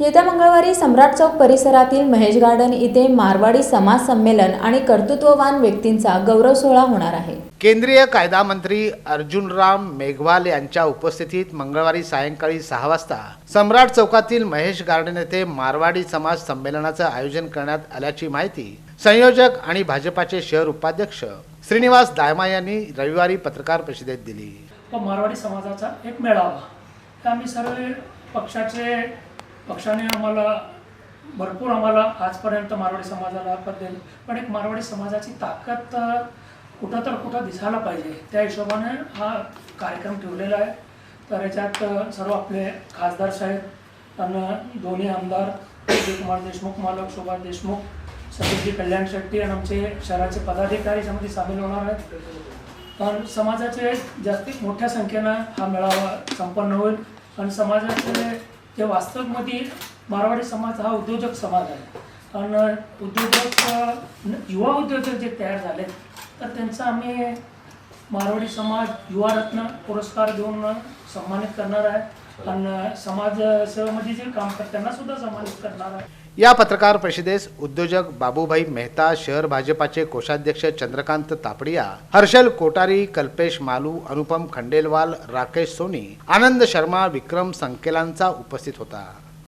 येत्या मंगळवारी सम्राट चौक परिसरातील महेश गार्डन इथे मारवाडी समाज संमेलन आणि कर्तृत्ववान व्यक्तींचा गौरव सोहळा होणार आहे. केंद्रीय कायदा मंत्री अर्जुनराम मेघवाल यांच्या उपस्थितीत मंगळवारी सायंकाळी सहा वाजता सम्राट चौकातील महेश गार्डन येथे मारवाडी समाज संमेलनाचं आयोजन करण्यात आल्याची माहिती संयोजक आणि भाजपाचे शहर उपाध्यक्ष श्रीनिवास दायमा यांनी रविवारी पत्रकार परिषदेत दिली. मारवाडी समाजाचा एक मेळावा. आम्ही सर्व पक्षाचे पक्षाने आम्हाला भरपूर आम्हाला आजपर्यंत मारवाडी समाजाला बद्दल पण एक मारवाडी समाजाची ताकद कुठं तर कुठं दिसायला पाहिजे त्या हिशोबाने हा कार्यक्रम ठेवलेला आहे. तर याच्यात सर्व आपले खासदार साहेब आणि दोन्ही आमदार कुमार देशमुख मालक सुभाष देशमुख सतीशजी कल्याण शेट्टी आणि आमचे शहराचे पदाधिकारी याच्यामध्ये सामील होणार आहेत. पण समाजाचे जास्तीत मोठ्या संख्येनं हा मेळावा संपन्न होईल. आणि समाजाचे जे वास्तवमध्ये मारवाडी समाज हा उद्योजक समाज आहे. आणि उद्योजक युवा उद्योजक जे तयार झाले तर त्यांचा आम्ही मारवाडी समाज युवा रत्न पुरस्कार देऊन सन्मानित करणार आहे. आणि समाजसेवेमध्ये जे काम करताना सुद्धा सन्मानित करणार आहे. या पत्रकार परिषदेस उद्योजक बाबूभाई मेहता शहर भाजपाचे कोषाध्यक्ष चंद्रकांत तापडिया हर्षल कोटारी कल्पेश मालू अनुपम खंडेलवाल राकेश सोनी आनंद शर्मा विक्रम संकेलांचा उपस्थित होता.